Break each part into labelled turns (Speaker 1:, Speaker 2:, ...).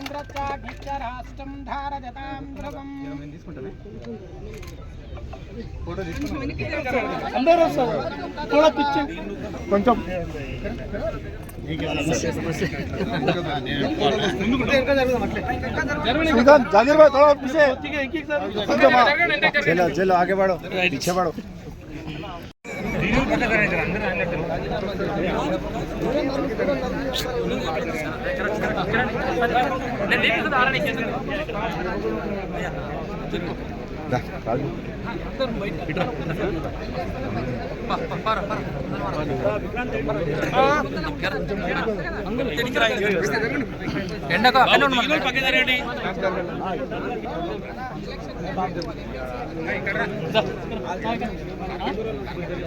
Speaker 1: గోవింద్రత్వాభిష్టరాష్టం ధారజతాం కొంచెం అందరూ నేను
Speaker 2: ఎండకో పక్కదారేంటి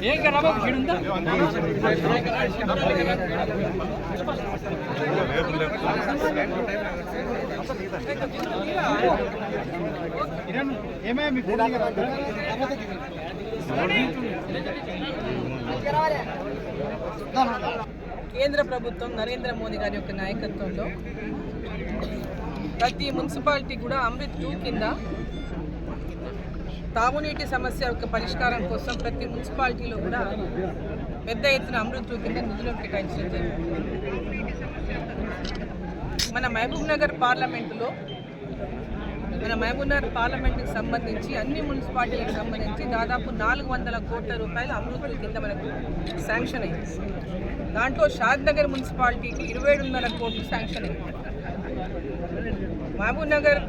Speaker 2: ఏం కదా
Speaker 1: ఏమే
Speaker 3: కేంద్ర ప్రభుత్వం నరేంద్ర మోదీ గారి యొక్క నాయకత్వంలో ప్రతి మున్సిపాలిటీ కూడా అమృత్ టూ కింద తాగునీటి సమస్య యొక్క పరిష్కారం కోసం ప్రతి మున్సిపాలిటీలో కూడా పెద్ద ఎత్తున అమృత్ టూ కింద నిధులు కేటాయించడం జరిగింది. మన మహబూబ్ నగర్ పార్లమెంటులో మన మహబూబ్నగర్ పార్లమెంట్కి సంబంధించి అన్ని మున్సిపాలిటీలకు సంబంధించి దాదాపు నాలుగు వందల కోట్ల రూపాయలు అమృతుల కింద మనకు శాంక్షన్ అయింది. దాంట్లో షాద్ నగర్ మున్సిపాలిటీకి ఇరవై ఏడున్నర కోట్లు శాంక్షన్ అయింది. మహబూబ్నగర్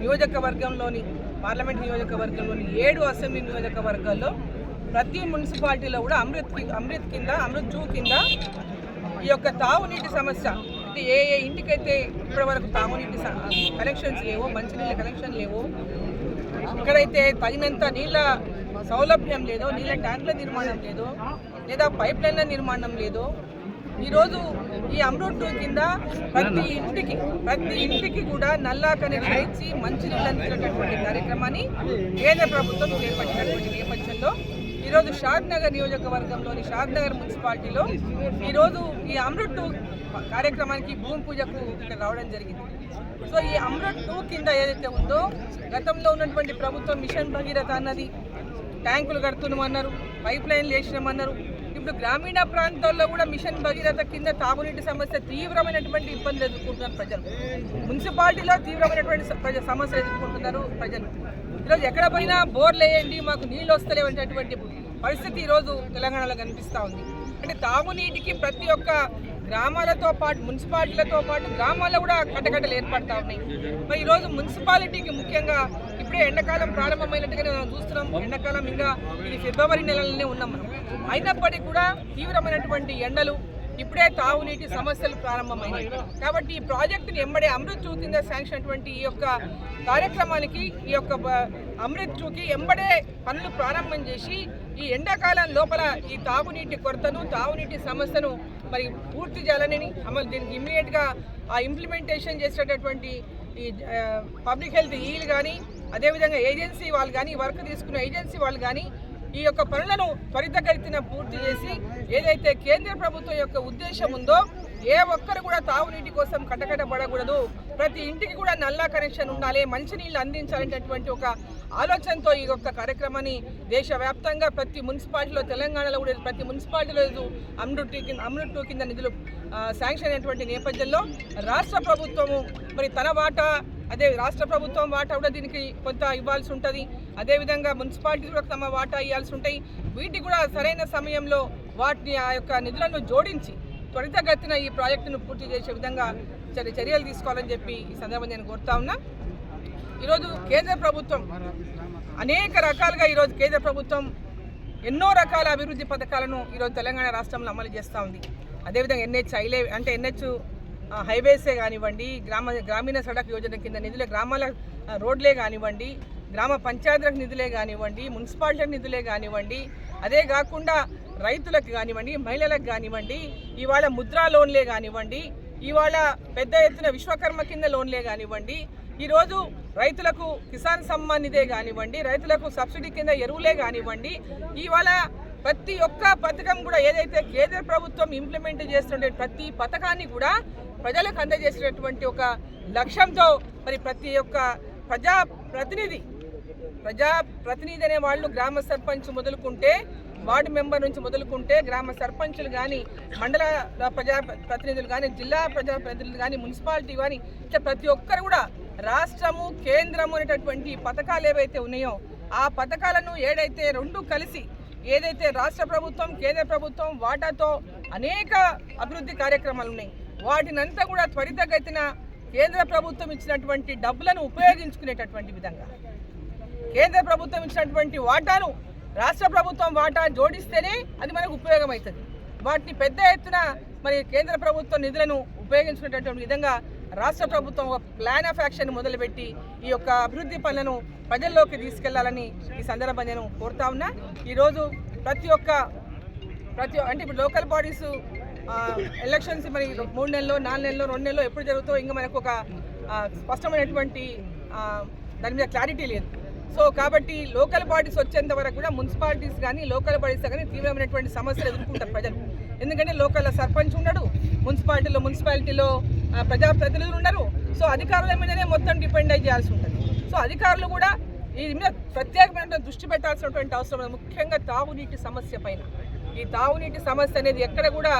Speaker 3: నియోజకవర్గంలోని పార్లమెంట్ నియోజకవర్గంలోని ఏడు అసెంబ్లీ నియోజకవర్గాల్లో ప్రతి మున్సిపాలిటీలో కూడా అమృత్ అమృత్ కింద అమృత్ జూ కింద ఈ యొక్క తాగునీటి సమస్య అంటే ఏ ఏ ఇంటికైతే ఇప్పటి వరకు తాగునీటి కనెక్షన్స్ లేవో మంచినీళ్ళ కనెక్షన్ లేవో ఎక్కడైతే తగినంత నీళ్ళ సౌలభ్యం లేదో నీళ్ళ ట్యాంకుల నిర్మాణం లేదో లేదా పైప్ లైన్ల నిర్మాణం లేదో ఈరోజు ఈ అమృత్ టూ కింద ప్రతి ఇంటికి ప్రతి ఇంటికి కూడా నల్లా కనెక్షన్ ఇచ్చి మంచినీళ్ళు అందించేటటువంటి కార్యక్రమాన్ని కేంద్ర ప్రభుత్వం చేపట్టినటువంటి నేపథ్యంలో ఈరోజు షాద్ నగర్ నియోజకవర్గంలోని షాద్ నగర్ మున్సిపాలిటీలో ఈరోజు ఈ అమృత్ టూ కార్యక్రమానికి భూమి పూజకు ఇక్కడ రావడం జరిగింది. సో ఈ అమృత్ టూ కింద ఏదైతే ఉందో గతంలో ఉన్నటువంటి ప్రభుత్వం మిషన్ భగీరథ అన్నది ట్యాంకులు కడుతున్నామన్నారు పైప్ లైన్లు వేసినామన్నారు. ఇప్పుడు గ్రామీణ ప్రాంతాల్లో కూడా మిషన్ భగీరథ కింద తాగునీటి సమస్య తీవ్రమైనటువంటి ఇబ్బందులు ఎదుర్కొంటున్నారు ప్రజలు. మున్సిపాలిటీలో తీవ్రమైనటువంటి ప్రజ- సమస్యలు ఎదుర్కొంటున్నారు ప్రజలు. ఈరోజు ఎక్కడ పోయినా బోర్లు వేయండి మాకు నీళ్ళు వస్తలేవనేటటువంటి పరిస్థితి ఈరోజు తెలంగాణలో కనిపిస్తూ ఉంది. అంటే తాగునీటికి ప్రతి ఒక్క గ్రామాలతో పాటు మున్సిపాలిటీలతో పాటు గ్రామాల్లో కూడా కట్టకట్టలు ఏర్పడతా ఉన్నాయి. మరి ఈరోజు మున్సిపాలిటీకి ముఖ్యంగా ఇప్పుడే ఎండాకాలం ప్రారంభమైనట్టుగానే మనం చూస్తున్నాం. ఎండాకాలం ఇంకా ఇది ఫిబ్రవరి నెలలోనే ఉన్నాం. మనం అయినప్పటికీ కూడా తీవ్రమైనటువంటి ఎండలు ఇప్పుడే తాగునీటి సమస్యలు ప్రారంభమైనాయి. కాబట్టి ఈ ప్రాజెక్టుని ఎంబడే అమృత్ చూ కింద శాంక్షన్ అటువంటి ఈ యొక్క కార్యక్రమానికి ఈ యొక్క అమృత్ చూకి ఎంబడే పనులు ప్రారంభం చేసి ఈ ఎండాకాలం లోపల ఈ తాగునీటి కొరతను తాగునీటి సమస్యను మరి పూర్తి చేయాలని అమలు దీనికి ఇమ్మీడియట్గా ఆ ఇంప్లిమెంటేషన్ చేసేటటువంటి ఈ పబ్లిక్ హెల్త్ ఈలు కానీ అదేవిధంగా ఏజెన్సీ వాళ్ళు కానీ వర్క్ తీసుకున్న ఏజెన్సీ వాళ్ళు కానీ ఈ యొక్క పనులను త్వరితగతిన పూర్తి చేసి ఏదైతే కేంద్ర ప్రభుత్వం యొక్క ఉద్దేశం ఉందో ఏ ఒక్కరు కూడా తాగునీటి కోసం కట్టకట్టబడకూడదు ప్రతి ఇంటికి కూడా నల్లా కనెక్షన్ ఉండాలి. మంచినీళ్ళు అందించాలనేటటువంటి ఒక ఆలోచనతో ఈ యొక్క కార్యక్రమాన్ని దేశవ్యాప్తంగా ప్రతి మున్సిపాలిటీలో తెలంగాణలో కూడా ప్రతి మున్సిపాలిటీలో ఈరోజు అమృత్ టూ కింద అమృత్ టూ కింద నిధులు శాంక్షన్ అయినటువంటి నేపథ్యంలో రాష్ట్ర ప్రభుత్వము మరి తన వాటా అదే రాష్ట్ర ప్రభుత్వం వాటా కూడా దీనికి కొంత ఇవ్వాల్సి ఉంటుంది. అదేవిధంగా మున్సిపాలిటీ కూడా తమ వాటా ఇవ్వాల్సి ఉంటాయి. వీటికి కూడా సరైన సమయంలో వాటిని ఆ యొక్క నిధులను జోడించి త్వరితగతిన ఈ ప్రాజెక్టును పూర్తి చేసే విధంగా చర్య- చర్యలు తీసుకోవాలని చెప్పి ఈ సందర్భంగా నేను కోరుతా ఉన్నా. ఈరోజు కేంద్ర ప్రభుత్వం అనేక రకాలుగా ఈరోజు కేంద్ర ప్రభుత్వం ఎన్నో రకాల అభివృద్ధి పథకాలను ఈరోజు తెలంగాణ రాష్ట్రంలో అమలు చేస్తూ ఉంది. అదేవిధంగా ఎన్హెచ్ హైలే అంటే ఎన్హెచ్ హైవేసే కానివ్వండి గ్రామ గ్రామీణ సడక్ యోజన కింద నిధులే గ్రామాల రోడ్లే కానివ్వండి గ్రామ పంచాయతీలకు నిధులే కానివ్వండి మున్సిపాలిటీలకు నిధులే కానివ్వండి అదే కాకుండా రైతులకు కానివ్వండి మహిళలకు కానివ్వండి ఇవాళ ముద్రా లోన్లే కానివ్వండి ఇవాళ పెద్ద ఎత్తున విశ్వకర్మ కింద లోన్లే కానివ్వండి ఈరోజు రైతులకు కిసాన్ సమ్మాన్ కానివ్వండి రైతులకు సబ్సిడీ కింద ఎరువులే కానివ్వండి ఇవాళ ప్రతి ఒక్క పథకం కూడా ఏదైతే కేంద్ర ప్రభుత్వం ఇంప్లిమెంట్ చేస్తుండే ప్రతి పథకాన్ని కూడా ప్రజలకు అందజేసేటటువంటి ఒక లక్ష్యంతో మరి ప్రతి ఒక్క ప్రజా ప్రతినిధి ప్రజా ప్రతినిధి అనే వాళ్ళు గ్రామ సర్పంచ్ మొదలుకుంటే వార్డు మెంబర్ నుంచి మొదలుకుంటే గ్రామ సర్పంచులు కానీ మండల ప్రజా ప్రతినిధులు కానీ జిల్లా ప్రజా ప్రతినిధులు కానీ మున్సిపాలిటీ కానీ ఇట్లా ప్రతి ఒక్కరు కూడా రాష్ట్రము కేంద్రము అనేటటువంటి పథకాలు ఏవైతే ఉన్నాయో ఆ పథకాలను ఏడైతే రెండు కలిసి ఏదైతే రాష్ట్ర ప్రభుత్వం కేంద్ర ప్రభుత్వం వాటాతో అనేక అభివృద్ధి కార్యక్రమాలు ఉన్నాయి. వాటినంతా కూడా త్వరితగతిన కేంద్ర ప్రభుత్వం ఇచ్చినటువంటి డబ్బులను ఉపయోగించుకునేటటువంటి విధంగా. కేంద్ర ప్రభుత్వం ఇచ్చినటువంటి వాటాను రాష్ట్ర ప్రభుత్వం వాటా జోడిస్తేనే అది మనకు ఉపయోగం అవుతుంది వాటిని పెద్ద ఎత్తున మరి కేంద్ర ప్రభుత్వం నిధులను ఉపయోగించుకునేటటువంటి విధంగా రాష్ట్ర ప్రభుత్వం ఒక ప్లాన్ ఆఫ్ యాక్షన్ మొదలుపెట్టి ఈ యొక్క అభివృద్ధి పనులను ప్రజల్లోకి తీసుకెళ్ళాలని ఈ సందర్భంగా నేను కోరుతా ఉన్నా. ఈరోజు ప్రతి ఒక్క ప్రతి అంటే ఇప్పుడు లోకల్ బాడీస్ ఎలక్షన్స్ మరి మూడు నెలలు నాలుగు నెలలో రెండు నెలల్లో ఎప్పుడు జరుగుతాయో ఇంకా మనకు ఒక స్పష్టమైనటువంటి దాని మీద క్లారిటీ లేదు. సో కాబట్టి లోకల్ బాడీస్ వచ్చేంత వరకు కూడా మున్సిపాలిటీస్ కానీ లోకల్ బాడీస్ కానీ తీవ్రమైనటువంటి సమస్యలు ఎదుర్కొంటారు ప్రజలు. ఎందుకంటే లోకల్ సర్పంచ్ ఉండడు మున్సిపాలిటీలో మున్సిపాలిటీలో ప్రజాప్రతినిధులు ఉండరు. సో అధికారుల మీదనే మొత్తం డిపెండ్ అయ్యి చేయాల్సి ఉంటుంది. సో అధికారులు కూడా ఈ మీద ప్రత్యేకమైన దృష్టి పెట్టాల్సినటువంటి అవసరం ముఖ్యంగా తాగునీటి సమస్య పైన. ఈ తాగునీటి సమస్య అనేది ఎక్కడ కూడా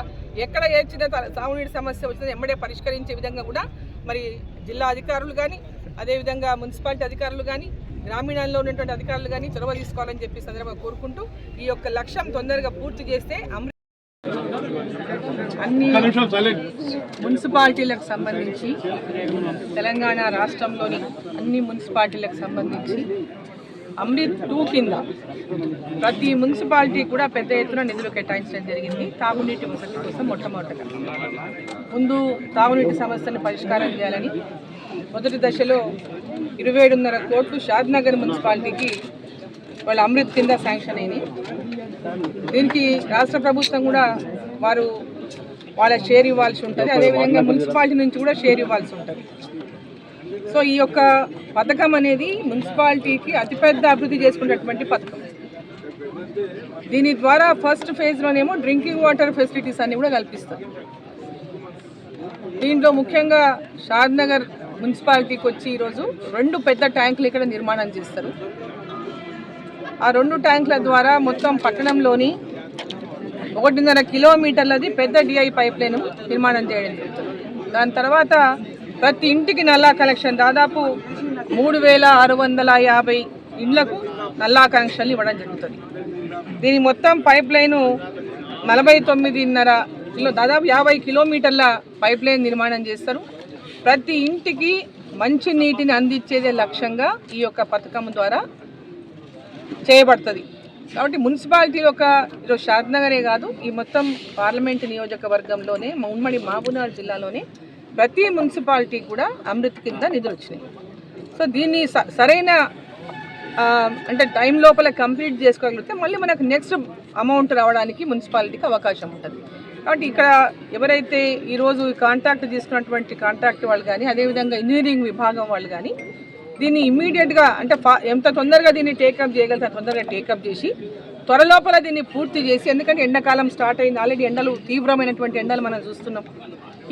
Speaker 3: ఎక్కడ ఏ చిన్న తాగునీటి సమస్య వచ్చిందో ఎమ్మడే పరిష్కరించే విధంగా కూడా మరి జిల్లా అధికారులు కానీ అదేవిధంగా మున్సిపాలిటీ అధికారులు కానీ గ్రామీణాల్లో ఉన్నటువంటి అధికారులు కానీ చొరవ తీసుకోవాలని చెప్పి సందర్భంగా కోరుకుంటూ ఈ యొక్క లక్ష్యం తొందరగా పూర్తి చేస్తే అన్ని మున్సిపాలిటీలకు సంబంధించి తెలంగాణ రాష్ట్రంలోని అన్ని మున్సిపాలిటీలకు సంబంధించి అమృత్ టూ కింద ప్రతి మున్సిపాలిటీ కూడా పెద్ద ఎత్తున నిధులు కేటాయించడం జరిగింది. తాగునీటి వసతి కోసం మొట్టమొదటగా. ముందు తాగునీటి సమస్యను పరిష్కారం చేయాలని మొదటి దశలో ఇరవై ఏడున్నర కోట్లు షాద్నగర్ మున్సిపాలిటీకి వాళ్ళ అమృత్ కింద శాంక్షన్ అయినాయి. దీనికి రాష్ట్ర ప్రభుత్వం కూడా వారు వాళ్ళ షేర్ ఇవ్వాల్సి ఉంటుంది. అదేవిధంగా మున్సిపాలిటీ నుంచి కూడా షేర్ ఇవ్వాల్సి ఉంటుంది. సో ఈ యొక్క పథకం అనేది మున్సిపాలిటీకి అతిపెద్ద అభివృద్ధి చేసుకున్నటువంటి పథకం. దీని ద్వారా ఫస్ట్ ఫేజ్లోనేమో డ్రింకింగ్ వాటర్ ఫెసిలిటీస్ అన్ని కూడా కల్పిస్తారు. దీంట్లో ముఖ్యంగా షాద్ నగర్ మున్సిపాలిటీకి వచ్చి ఈరోజు రెండు పెద్ద ట్యాంకులు ఇక్కడ నిర్మాణం చేస్తారు. ఆ రెండు ట్యాంకుల ద్వారా మొత్తం పట్టణంలోని ఒకటిన్నర కిలోమీటర్లది పెద్ద డిఐ పైప్ లైన్ నిర్మాణం చేయడం జరుగుతుంది. దాని తర్వాత ప్రతి ఇంటికి నల్లా కనెక్షన్ దాదాపు మూడు వేల ఆరు వందల యాభై ఇండ్లకు నల్లా కనెక్షన్లు ఇవ్వడం జరుగుతుంది. దీని మొత్తం పైప్ లైను నలభై తొమ్మిదిన్నర కిలో దాదాపు యాభై కిలోమీటర్ల పైప్ లైన్ నిర్మాణం చేస్తారు. ప్రతి ఇంటికి మంచి నీటిని అందించేదే లక్ష్యంగా ఈ యొక్క పథకం ద్వారా చేయబడుతుంది. కాబట్టి మున్సిపాలిటీ యొక్క ఈరోజు షాద్నగరే కాదు ఈ మొత్తం పార్లమెంట్ నియోజకవర్గంలోనే ఉమ్మడి మహబూబ్నగర్ జిల్లాలోనే ప్రతి మున్సిపాలిటీ కూడా అమృత్ కింద నిధులు వచ్చినాయి. సో దీన్ని స- సరైన అంటే టైం లోపల కంప్లీట్ చేసుకోగలిగితే మళ్ళీ మనకు నెక్స్ట్ అమౌంట్ రావడానికి మున్సిపాలిటీకి అవకాశం ఉంటుంది. కాబట్టి ఇక్కడ ఎవరైతే ఈరోజు ఈ కాంట్రాక్ట్ తీసుకున్నటువంటి కాంట్రాక్ట్ వాళ్ళు కానీ అదేవిధంగా ఇంజనీరింగ్ విభాగం వాళ్ళు కానీ దీన్ని ఇమ్మీడియట్గా అంటే ఫా ఎంత తొందరగా దీన్ని టేకప్ చేయగలిగితే తొందరగా టేకప్ చేసి త్వరలోపల దీన్ని పూర్తి చేసి ఎందుకంటే ఎండాకాలం స్టార్ట్ అయింది. ఆల్రెడీ ఎండలు తీవ్రమైనటువంటి ఎండలు మనం చూస్తున్నాం.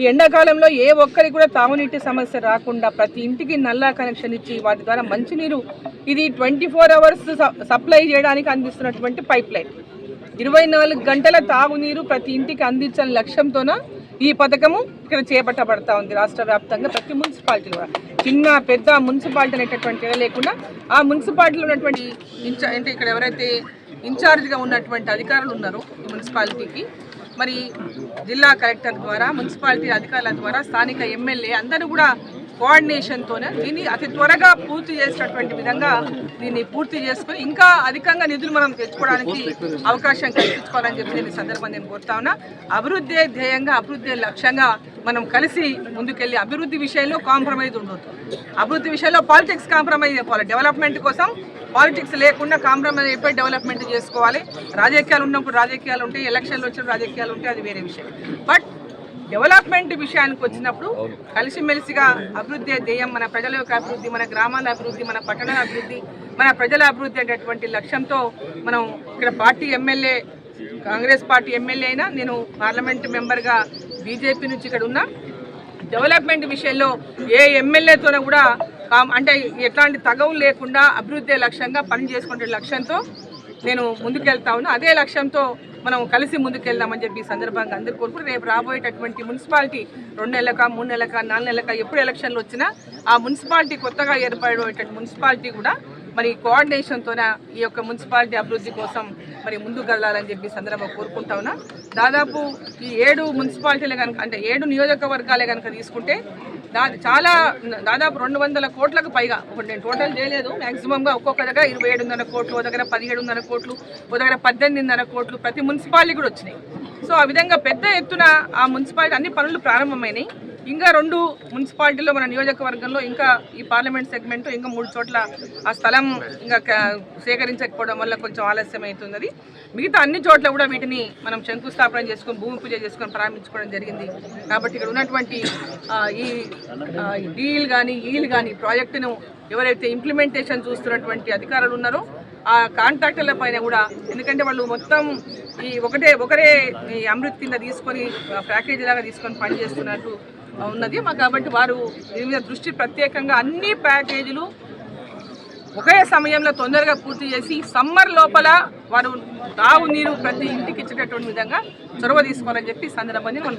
Speaker 3: ఈ ఎండాకాలంలో ఏ ఒక్కరికి కూడా తాగునీటి సమస్య రాకుండా ప్రతి ఇంటికి నల్లా కనెక్షన్ ఇచ్చి వాటి ద్వారా మంచినీరు ఇది ట్వంటీ ఫోర్ అవర్స్ సప్లై చేయడానికి అందిస్తున్నటువంటి పైప్ లైన్ ఇరవై నాలుగు గంటల తాగునీరు ప్రతి ఇంటికి అందించాలని లక్ష్యంతోన ఈ పథకము ఇక్కడ చేపట్టబడతా ఉంది రాష్ట్ర వ్యాప్తంగా. ప్రతి మున్సిపాలిటీలో కూడా. చిన్న పెద్ద మున్సిపాలిటీ అనేటటువంటి లేకుండా ఆ మున్సిపాలిటీలో ఉన్నటువంటి అంటే ఇక్కడ ఎవరైతే ఇన్ఛార్జ్గా ఉన్నటువంటి అధికారులు ఉన్నారో ఈ మున్సిపాలిటీకి మరి జిల్లా కలెక్టర్ ద్వారా మున్సిపాలిటీ అధికారుల ద్వారా స్థానిక ఎమ్మెల్యే అందరూ కూడా కోఆర్డినేషన్తోనే దీన్ని అతి త్వరగా పూర్తి చేసినటువంటి విధంగా దీన్ని పూర్తి చేసుకుని ఇంకా అధికంగా నిధులు మనం తెచ్చుకోవడానికి అవకాశం కల్పించుకోవాలని చెప్పి నేను ఈ నేను కోరుతా ఉన్నా. అభివృద్ధి ధ్యేయంగా అభివృద్ధి లక్ష్యంగా మనం కలిసి ముందుకెళ్ళి అభివృద్ధి విషయంలో కాంప్రమైజ్ ఉండొద్దు. అభివృద్ధి విషయంలో పాలిటిక్స్ కాంప్రమైజ్ చెప్పాలి డెవలప్మెంట్ కోసం పాలిటిక్స్ లేకుండా కాంప్రమైజ్ అయిపోయి డెవలప్మెంట్ చేసుకోవాలి. రాజకీయాలు ఉన్నప్పుడు రాజకీయాలు ఉంటాయి ఎలక్షన్లు వచ్చినప్పుడు రాజకీయాలు ఉంటాయి అది వేరే విషయం. బట్ డెవలప్మెంట్ విషయానికి వచ్చినప్పుడు కలిసిమెలిసిగా అభివృద్ధి ధ్యేయం మన ప్రజల యొక్క అభివృద్ధి మన గ్రామాల అభివృద్ధి మన పట్టణాల అభివృద్ధి మన ప్రజల అభివృద్ధి అనేటటువంటి లక్ష్యంతో మనం ఇక్కడ party MLA Congress party MLA అయినా నేను పార్లమెంట్ మెంబర్గా బీజేపీ నుంచి ఇక్కడ ఉన్నా. డెవలప్మెంట్ విషయంలో ఏ ఎమ్మెల్యేతోనూ కూడా అంటే ఎట్లాంటి తగవు లేకుండా అభివృద్ధి లక్ష్యంగా పని చేసుకునే లక్ష్యంతో నేను ముందుకెళ్తా ఉన్నా. అదే లక్ష్యంతో మనం కలిసి ముందుకెళ్దామని చెప్పి ఈ సందర్భంగా అందరు కోరుకుంటూ రేపు రాబోయేటటువంటి మున్సిపాలిటీ రెండు నెలలక మూడు నెలలక నాలుగు నెలలక ఎప్పుడు ఎలక్షన్లు వచ్చినా ఆ మున్సిపాలిటీ కొత్తగా ఏర్పడేటువంటి మున్సిపాలిటీ కూడా మరి కోఆర్డినేషన్తోనే ఈ యొక్క మున్సిపాలిటీ అభివృద్ధి కోసం మరి ముందుకెళ్ళాలని చెప్పి సందర్భంగా కోరుకుంటా ఉన్నా. దాదాపు ఈ ఏడు మున్సిపాలిటీలే కనుక అంటే ఏడు నియోజకవర్గాలే కనుక తీసుకుంటే చాలా దాదాపు రెండు వందల కోట్లకు పైగా. ఇప్పుడు నేను టోటల్ చేయలేదు. మ్యాక్సిమంగా ఒక్కొక్క దగ్గర ఇరవై ఏడున్నర కోట్లు ఒక దగ్గర పదిహేడున్నర కోట్లు ఒక దగ్గర పద్దెనిమిదిన్నర కోట్లు ప్రతి మున్సిపాలిటీ కూడా వచ్చినాయి. సో ఆ విధంగా పెద్ద ఎత్తున ఆ మున్సిపాలిటీ అన్ని పనులు ప్రారంభమైనాయి. ఇంకా రెండు మున్సిపాలిటీలో మన నియోజకవర్గంలో ఇంకా ఈ పార్లమెంట్ సెగ్మెంట్ ఇంకా మూడు చోట్ల ఆ స్థలం ఇంకా సేకరించకపోవడం వల్ల కొంచెం ఆలస్యం అవుతున్నది. మిగతా అన్ని చోట్ల కూడా వీటిని మనం శంకుస్థాపన చేసుకొని భూమి పూజ చేసుకొని ప్రారంభించుకోవడం జరిగింది. కాబట్టి ఇక్కడ ఉన్నటువంటి ఈ ఈ డీల్ కానీ ఈల్ కానీ ప్రాజెక్టును ఎవరైతే ఇంప్లిమెంటేషన్ చూస్తున్నటువంటి అధికారులు ఉన్నారో ఆ కాంట్రాక్టర్ల పైన కూడా ఎందుకంటే వాళ్ళు మొత్తం ఈ ఒకటే ఒకరే ఈ అమృత్ కింద తీసుకొని ప్యాకేజీ లాగా తీసుకొని పనిచేస్తున్నట్టు ఉన్నది. మా కాబట్టి వారు దీని మీద దృష్టి ప్రత్యేకంగా అన్ని ప్యాకేజీలు ఒకే సమయంలో తొందరగా పూర్తి చేసి సమ్మర్ లోపల వారు తాగు నీరు ప్రతి ఇంటికి ఇచ్చేటటువంటి విధంగా చొరవ తీసుకోవాలని చెప్పి సందర్భాన్ని మనం